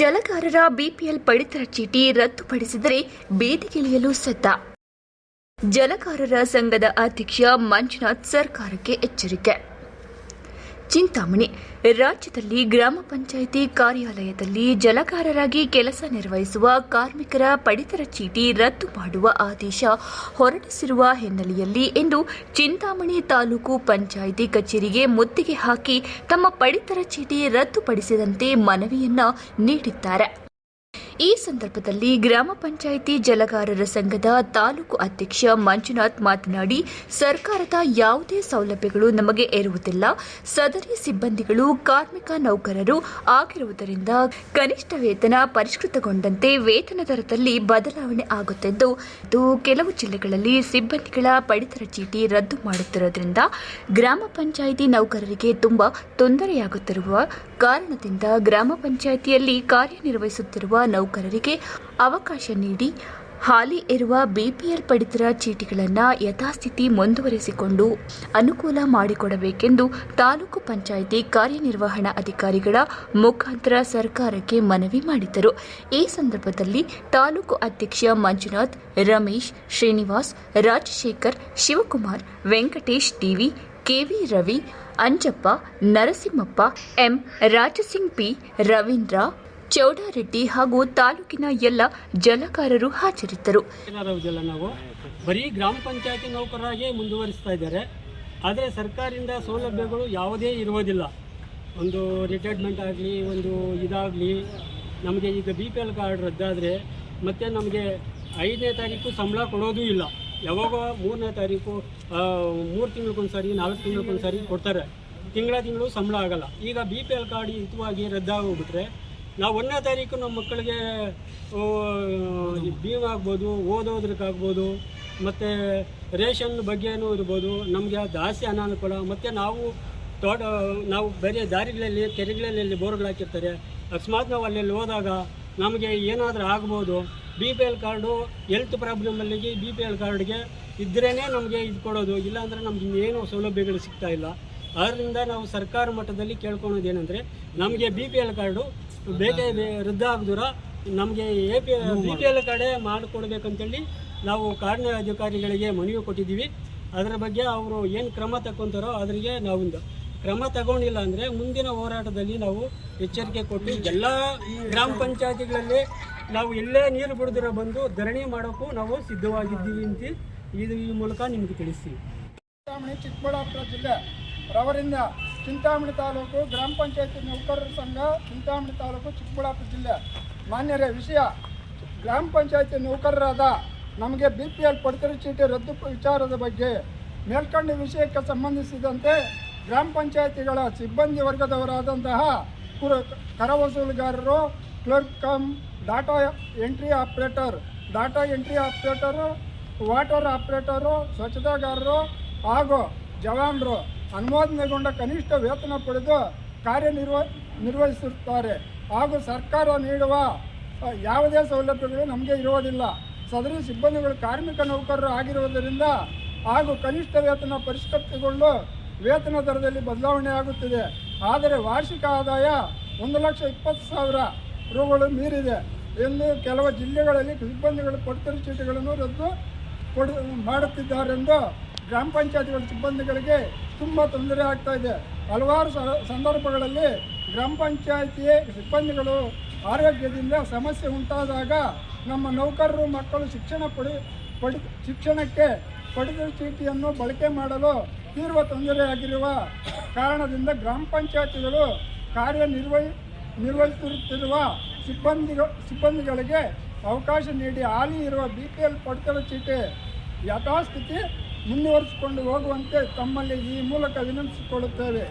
ಜಲಕಾರರ BPL ಪಡಿತರ ಚೀಟಿ ರದ್ದುಪಡಿಸಿದರೆ ಬೇದಿಗಿಳಿಯಲು ಸಿದ್ಧ. ಜಲಕಾರರ ಸಂಘದ ಅಧ್ಯಕ್ಷ ಮಂಜುನಾಥ್ ಸರ್ಕಾರಕ್ಕೆ ಎಚ್ಚರಿಕೆ. ಚಿಂತಾಮಣಿ. ರಾಜ್ಯದಲ್ಲಿ ಗ್ರಾಮ ಪಂಚಾಯಿತಿ ಕಾರ್ಯಾಲಯದಲ್ಲಿ ಜಲಗಾರರಾಗಿ ಕೆಲಸ ನಿರ್ವಹಿಸುವ ಕಾರ್ಮಿಕರ ಪಡಿತರ ಚೀಟಿ ರದ್ದು ಮಾಡುವ ಆದೇಶ ಹೊರಡಿಸಿರುವ ಹಿನ್ನೆಲೆಯಲ್ಲಿ ಇಂದು ಚಿಂತಾಮಣಿ ತಾಲೂಕು ಪಂಚಾಯಿತಿ ಕಚೇರಿಗೆ ಮುತ್ತಿಗೆ ಹಾಕಿ ತಮ್ಮ ಪಡಿತರ ಚೀಟಿ ರದ್ದುಪಡಿಸಿದಂತೆ ಮನವಿಯನ್ನ ನೀಡಿದ್ದಾರೆ. ಈ ಸಂದರ್ಭದಲ್ಲಿ ಗ್ರಾಮ ಪಂಚಾಯಿತಿ ಜಲಗಾರರ ಸಂಘದ ತಾಲೂಕು ಅಧ್ಯಕ್ಷ ಮಂಜುನಾಥ್ ಮಾತನಾಡಿ, ಸರ್ಕಾರದ ಯಾವುದೇ ಸೌಲಭ್ಯಗಳು ನಮಗೆ ಇರುವುದಿಲ್ಲ ಸದರಿ ಸಿಬ್ಬಂದಿಗಳು, ಕಾರ್ಮಿಕ ನೌಕರರು ಆಗಿರುವುದರಿಂದ ಕನಿಷ್ಠ ವೇತನ ಪರಿಷ್ಕೃತಗೊಂಡಂತೆ ವೇತನ ದರದಲ್ಲಿ ಬದಲಾವಣೆ ಆಗುತ್ತಿದ್ದು ಕೆಲವು ಜಿಲ್ಲೆಗಳಲ್ಲಿ ಸಿಬ್ಬಂದಿಗಳ ಪಡಿತರ ಚೀಟಿ ರದ್ದು ಮಾಡುತ್ತಿರುವುದರಿಂದ ಗ್ರಾಮ ಪಂಚಾಯಿತಿ ನೌಕರರಿಗೆ ತುಂಬಾ ತೊಂದರೆಯಾಗುತ್ತಿರುವ ಕಾರಣದಿಂದ ಗ್ರಾಮ ಪಂಚಾಯಿತಿಯಲ್ಲಿ ಕಾರ್ಯನಿರ್ವಹಿಸುತ್ತಿರುವ ನೌಕರರಿಗೆ ಅವಕಾಶ ನೀಡಿ, ಹಾಲಿ ಇರುವ ಬಿಪಿಎಲ್ ಪಡಿತರ ಚೀಟಿಗಳನ್ನು ಯಥಾಸ್ಥಿತಿ ಮುಂದುವರೆಸಿಕೊಂಡು ಅನುಕೂಲ ಮಾಡಿಕೊಡಬೇಕೆಂದು ತಾಲೂಕು ಪಂಚಾಯಿತಿ ಕಾರ್ಯನಿರ್ವಹಣಾ ಅಧಿಕಾರಿಗಳ ಮುಖಾಂತರ ಸರ್ಕಾರಕ್ಕೆ ಮನವಿ ಮಾಡಿದರು ಈ ಸಂದರ್ಭದಲ್ಲಿ ತಾಲೂಕು ಅಧ್ಯಕ್ಷ Manjunath, Ramesh Srinivas, Rajashekar, Shivakumar, Venkatesh T V K V Ravi, Anjappa, Narasimhappa, M. Rajasingh P. Ravindra, Chowdareddy ಹಾಗೂ ತಾಲೂಕಿನ ಎಲ್ಲ ಜಲಕಾರರು ಹಾಜರಿದ್ದರು. ನಾವು ಬರೀ ಗ್ರಾಮ ಪಂಚಾಯತಿ ನೌಕರರಾಗಿ ಮುಂದುವರಿಸ್ತಾ ಇದ್ದಾರೆ. ಆದರೆ ಸರ್ಕಾರದಿಂದ ಸೌಲಭ್ಯಗಳು ಯಾವುದೇ ಇರುವುದಿಲ್ಲ. ಒಂದು ರಿಟೈರ್ಮೆಂಟ್ ಆಗಲಿ, ಒಂದು ಇದಾಗಲಿ, ನಮಗೆ ಈಗ ಬಿ ಪಿ ಎಲ್ ಕಾರ್ಡ್ ರದ್ದಾದರೆ ಮತ್ತು ನಮಗೆ ಐದನೇ ತಾರೀಕು ಸಂಬಳ ಕೊಡೋದೂ ಇಲ್ಲ. ಯಾವಾಗೋ ಮೂರನೇ ತಾರೀಕು ಮೂರು ತಿಂಗಳಿಗೊಂದ್ಸರಿ, ನಾಲ್ಕು ತಿಂಗಳಿಗೊಂದ್ಸರಿ ಕೊಡ್ತಾರೆ. ತಿಂಗಳ ತಿಂಗಳು ಸಂಬಳ ಆಗಲ್ಲ. ಈಗ ಬಿ ಪಿ ಎಲ್ ಕಾರ್ಡ್ ಹಿತವಾಗಿ ರದ್ದಾಗೋಗ್ಬಿಟ್ರೆ ನಾವು ಒಂದನೇ ತಾರೀಕು ನಮ್ಮ ಮಕ್ಕಳಿಗೆ ಬೀಮ್ ಆಗ್ಬೋದು, ಓದೋದ್ರಕ್ಕಾಗ್ಬೋದು, ಮತ್ತು ರೇಷನ್ ಬಗ್ಗೆನೂ ಇರ್ಬೋದು, ನಮಗೆ ಜಾಸ್ತಿ ಅನಾನುಕೂಲ, ಮತ್ತು ನಾವು ತೋಟ, ನಾವು ಬೇರೆ ದಾರಿಗಳಲ್ಲಿ, ಕೆರೆಗಳಲ್ಲಿ ಬೋರ್ಗಳು ಹಾಕಿರ್ತಾರೆ. ಅಕಸ್ಮಾತ್ ನಾವು ಅಲ್ಲೆಲ್ಲಿ ಹೋದಾಗ ನಮಗೆ ಏನಾದರೂ ಆಗ್ಬೋದು. B P L card health ಪ್ರಾಬ್ಲಮಲ್ಲಿಗೆ B P L ಕಾರ್ಡ್ಗೆ ಇದ್ರೇ ನಮಗೆ ಇದು ಕೊಡೋದು. ಇಲ್ಲಾಂದರೆ ನಮ್ಗೆ ಇನ್ನೇನು ಸೌಲಭ್ಯಗಳು ಸಿಗ್ತಾ ಇಲ್ಲ. ಆದ್ದರಿಂದ ನಾವು ಸರ್ಕಾರ ಮಟ್ಟದಲ್ಲಿ ಕೇಳ್ಕೊಳೋದು ಏನಂದರೆ, ನಮಗೆ ಬಿ ಪಿ ಎಲ್ ಕಾರ್ಡು ಬೇಕೇ ರದ್ದಾಗದೂರ ನಮಗೆ A P B P L ಕಾರ್ಡೇ ಮಾಡಿಕೊಡ್ಬೇಕಂತೇಳಿ ನಾವು ಕಾರ್ಡ್ನ ಅಧಿಕಾರಿಗಳಿಗೆ ಮನವಿ ಕೊಟ್ಟಿದ್ದೀವಿ. ಅದರ ಬಗ್ಗೆ ಅವರು ಏನು ಕ್ರಮ ತಗೊತಾರೋ ಅದರಿಗೆ ನಾವೊಂದು ಕ್ರಮ ತಗೊಂಡಿಲ್ಲ ಅಂದರೆ ಮುಂದಿನ ಹೋರಾಟದಲ್ಲಿ ನಾವು ಎಚ್ಚರಿಕೆ ಕೊಟ್ಟು ಎಲ್ಲ ಗ್ರಾಮ ಪಂಚಾಯತಿಗಳಲ್ಲಿ ನಾವು ಎಲ್ಲೇ ನೀರು ಬಿಡದಿರೋ ಬಂದು ಧರಣಿ ಮಾಡೋಕ್ಕೂ ನಾವು ಸಿದ್ಧವಾಗಿದ್ದೀವಿ ಅಂತ ಇದು ಈ ಮೂಲಕ ನಿಮಗೆ ತಿಳಿಸಿ ಚಿಂತಾಮಣಿ, ಚಿಕ್ಕಬಳ್ಳಾಪುರ ಜಿಲ್ಲೆ ರವರಿಂದ ಚಿಂತಾಮಣಿ ತಾಲೂಕು ಗ್ರಾಮ ಪಂಚಾಯತಿ ನೌಕರರ ಸಂಘ, ಚಿಂತಾಮಣಿ ತಾಲೂಕು ಚಿಕ್ಕಬಳ್ಳಾಪುರ ಜಿಲ್ಲೆ. ಮಾನ್ಯರೇ, ವಿಷಯ, ಗ್ರಾಮ ಪಂಚಾಯತಿ ನೌಕರರಾದ ನಮಗೆ ಬಿ ಪಿ ಎಲ್ ಪಡಿತರ ಚೀಟಿ ರದ್ದು ವಿಚಾರದ ಬಗ್ಗೆ ಮೇಲ್ಕಂಡ ವಿಷಯಕ್ಕೆ ಸಂಬಂಧಿಸಿದಂತೆ ಗ್ರಾಮ ಪಂಚಾಯತಿಗಳ ಸಿಬ್ಬಂದಿ ವರ್ಗದವರಾದಂತಹ ಕುರ ಕರ ವಸೂಲುಗಾರರು clerk cum, data entry operator, data entry operator, water operator, ಸ್ವಚ್ಛತಾಗಾರರು ಹಾಗೂ ಜವಾನರು ಅನುಮೋದನೆಗೊಂಡ ಕನಿಷ್ಠ ವೇತನ ಪಡೆದು ಕಾರ್ಯನಿರ್ವ, ನಿರ್ವಹಿಸುತ್ತಾರೆ. ಹಾಗೂ ಸರ್ಕಾರ ನೀಡುವ ಯಾವುದೇ ಸೌಲಭ್ಯಗಳು ನಮಗೆ ಇರುವುದಿಲ್ಲ. ಸದರಿ ಸಿಬ್ಬಂದಿಗಳು ಕಾರ್ಮಿಕ ನೌಕರರು ಆಗಿರುವುದರಿಂದ ಹಾಗೂ ಕನಿಷ್ಠ ವೇತನ ಪರಿಷ್ಕೃತಗೊಂಡು ವೇತನ ದರದಲ್ಲಿ ಬದಲಾವಣೆ ಆಗುತ್ತಿದೆ. ಆದರೆ ವಾರ್ಷಿಕ ಆದಾಯ ಒಂದು ಲಕ್ಷ ಇಪ್ಪತ್ತು ಸಾವಿರ ರುಗಳು ಮೀರಿದೆ ಎಂದು ಕೆಲವು ಜಿಲ್ಲೆಗಳಲ್ಲಿ ಸಿಬ್ಬಂದಿಗಳು ಪಡಿತರ ಚೀಟಿಗಳನ್ನು ರದ್ದು ಕೊಡು ಮಾಡುತ್ತಿದ್ದಾರೆಂದು ಗ್ರಾಮ ಪಂಚಾಯತಿಗಳ ಸಿಬ್ಬಂದಿಗಳಿಗೆ ತುಂಬ ತೊಂದರೆ ಆಗ್ತಾ ಇದೆ. ಹಲವಾರು ಸಂದರ್ಭಗಳಲ್ಲಿ ಗ್ರಾಮ ಪಂಚಾಯತಿಯ ಸಿಬ್ಬಂದಿಗಳು ಆರೋಗ್ಯದಿಂದ ಸಮಸ್ಯೆ ಉಂಟಾದಾಗ ನಮ್ಮ ನೌಕರರು, ಮಕ್ಕಳು ಶಿಕ್ಷಣ ಪಡಿ ಪಡಿ ಶಿಕ್ಷಣಕ್ಕೆ ಪಡಿತರ ಚೀಟಿಯನ್ನು ಬಳಕೆ ಮಾಡಲು ತೀವ್ರ ತೊಂದರೆಯಾಗಿರುವ ಕಾರಣದಿಂದ ಗ್ರಾಮ ಪಂಚಾಯತಿಗಳು ಕಾರ್ಯನಿರ್ವಹಿ, ನಿರ್ವಹಿಸುತ್ತಿರುವ ಸಿಬ್ಬಂದಿ ಸಿಬ್ಬಂದಿಗಳಿಗೆ ಅವಕಾಶ ನೀಡಿ ಹಾಲಿ ಇರುವ ಬಿ ಪಿ ಎಲ್ ಪಡಿತರ ಚೀಟಿ ಯಥಾಸ್ಥಿತಿ ಮುಂದುವರಿಸಿಕೊಂಡು ಹೋಗುವಂತೆ ತಮ್ಮಲ್ಲಿ ಈ ಮೂಲಕ ವಿನಂತಿಸಿಕೊಳ್ಳುತ್ತೇವೆ.